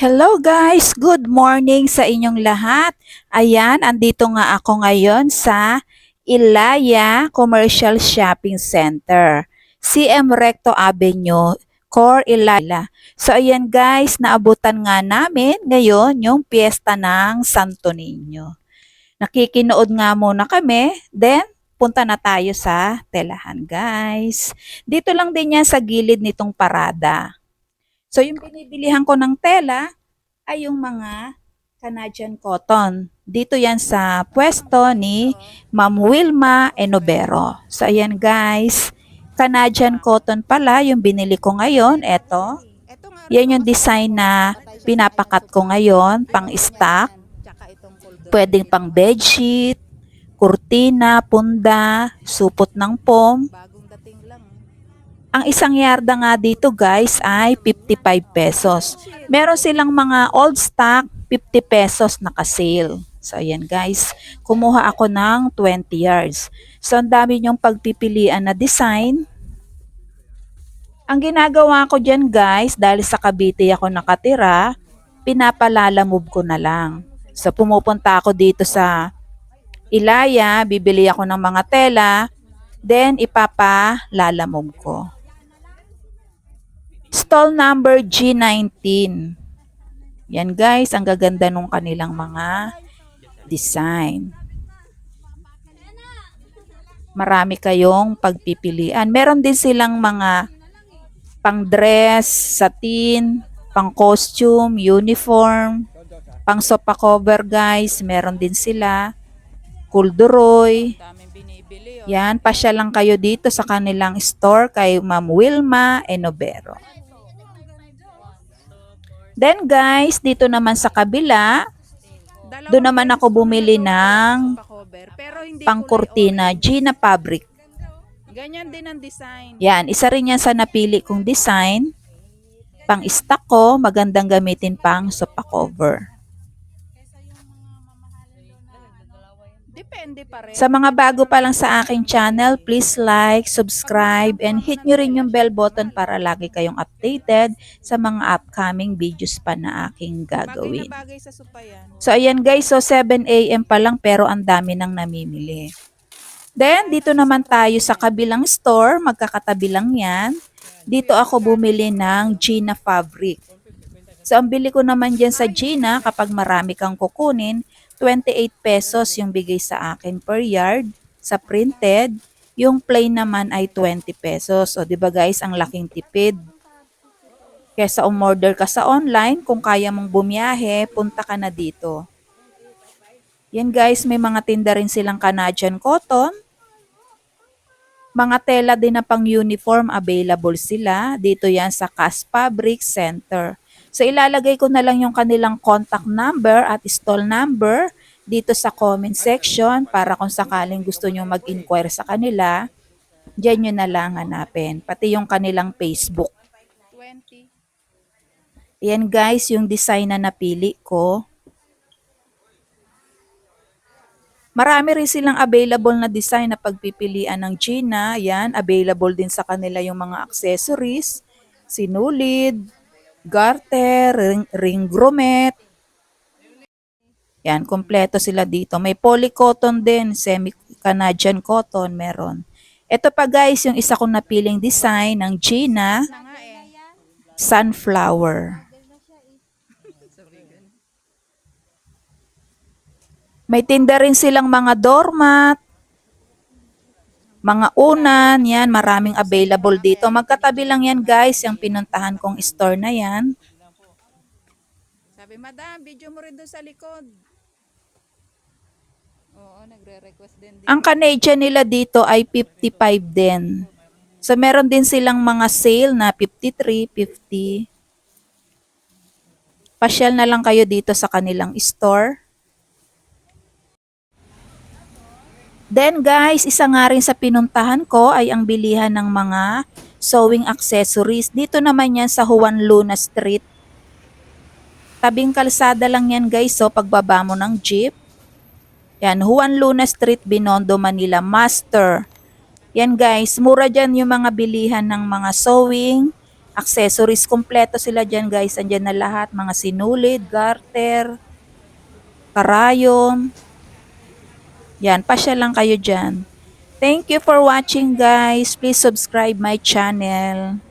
Hello guys! Good morning sa inyong lahat. Ayan, andito nga ako ngayon sa Ilaya Commercial Shopping Center. CM Recto Avenue, Core Ilaya. So ayan guys, naabutan nga namin ngayon yung piyesta ng Santo Niño. Nakikinood nga muna kami, then punta na tayo sa telahan guys. Dito lang din yan sa gilid nitong parada. So yung binibilihan ko ng tela ay yung mga Canadian cotton. Dito yan sa pwesto ni Ma'am Wilma Enobero. So ayan guys, Canadian cotton pala yung binili ko ngayon. Eto, yan yung design na pinapakat ko ngayon, pang stock. Pwedeng pang bedsheet, kurtina, punda, supot ng pom. Ang isang yarda nga dito guys ay 55 pesos. Meron silang mga old stock, 50 pesos naka-sale. So ayan guys, kumuha ako ng 20 yards. So ang dami niyong pagpipilian na design. Ang ginagawa ko dyan guys, dahil sa Cavite ako nakatira, pinapalalamove ko na lang. So pumupunta ako dito sa Ilaya, bibili ako ng mga tela, then ipapalalamove ko. Stall number G19. Yan guys, ang gaganda nung kanilang mga design. Marami kayong pagpipilian. Meron din silang mga pang dress, satin, pang costume, uniform, pang sofa cover guys. Meron din sila. Kulduroy. Oh. Yan, pasya lang kayo dito sa kanilang store kay Ma'am Wilma Enobero. Then guys, dito naman sa kabila, doon naman ako bumili ng pangkurtina, Gina Fabric. Ganyan din ang design. Yan, isa rin yan sa napili kong design. Pang stock ko, magandang gamitin pang sofa cover. Depende pa rin. Sa mga bago pa lang sa aking channel, please like, subscribe, and hit nyo rin yung bell button para lagi kayong updated sa mga upcoming videos pa na aking bagay gagawin. na bagay sa supayan. So ayan guys, so 7 a.m. pa lang pero ang dami nang namimili. Then dito naman tayo sa kabilang store, magkakatabi lang yan. Dito ako bumili ng Gina Fabric. So ang bili ko naman dyan sa Gina kapag marami kang kukunin, 28 pesos yung bigay sa akin per yard sa printed. Yung plain naman ay 20 pesos. So 'di ba guys, ang laking tipid. Kesa umorder ka sa online, kung kaya mong bumiyahe, punta ka na dito. Yan guys, may mga tinda rin silang Canadian cotton. Mga tela din na pang uniform available sila. Dito yan sa Cas Fabric Center. So ilalagay ko na lang yung kanilang contact number at stall number dito sa comment section para kung sakaling gusto nyo mag-inquire sa kanila, dyan nyo na lang hanapin. Pati yung kanilang Facebook. 20. Yan guys, yung design na napili ko. Marami rin silang available na design na pagpipilian ng Gina. Yan, available din sa kanila yung mga accessories, sinulid, garter, ring, ring grommet. Yan, kompleto sila dito. May polycotton din, semi-Canadian cotton meron. Ito pa guys, yung isa kong napiling design ng Gina sunflower. May tinda rin silang mga doormat, mga unan, yan, maraming available dito. Magkatabi lang yan guys, yung pinuntahan kong store na yan. Sabi, madam, video mo rin doon sa likod. Oo, nagre-request din. din. Ang Canadian nila dito ay 55 din. So meron din silang mga sale na 53, 50. Pasyal na lang kayo dito sa kanilang store. Then guys, isa nga rin sa pinuntahan ko ay ang bilihan ng mga sewing accessories. Dito naman yan sa Juan Luna Street. Tabing kalsada lang yan guys, so pagbaba mo ng jeep. Yan, Juan Luna Street, Binondo, Manila, Master. Yan guys, mura dyan yung mga bilihan ng mga sewing, accessories. Kompleto sila dyan guys. Andyan na lahat. Mga sinulid, garter, karayom. Yan, pasya lang kayo dyan. Thank you for watching guys. Please subscribe my channel.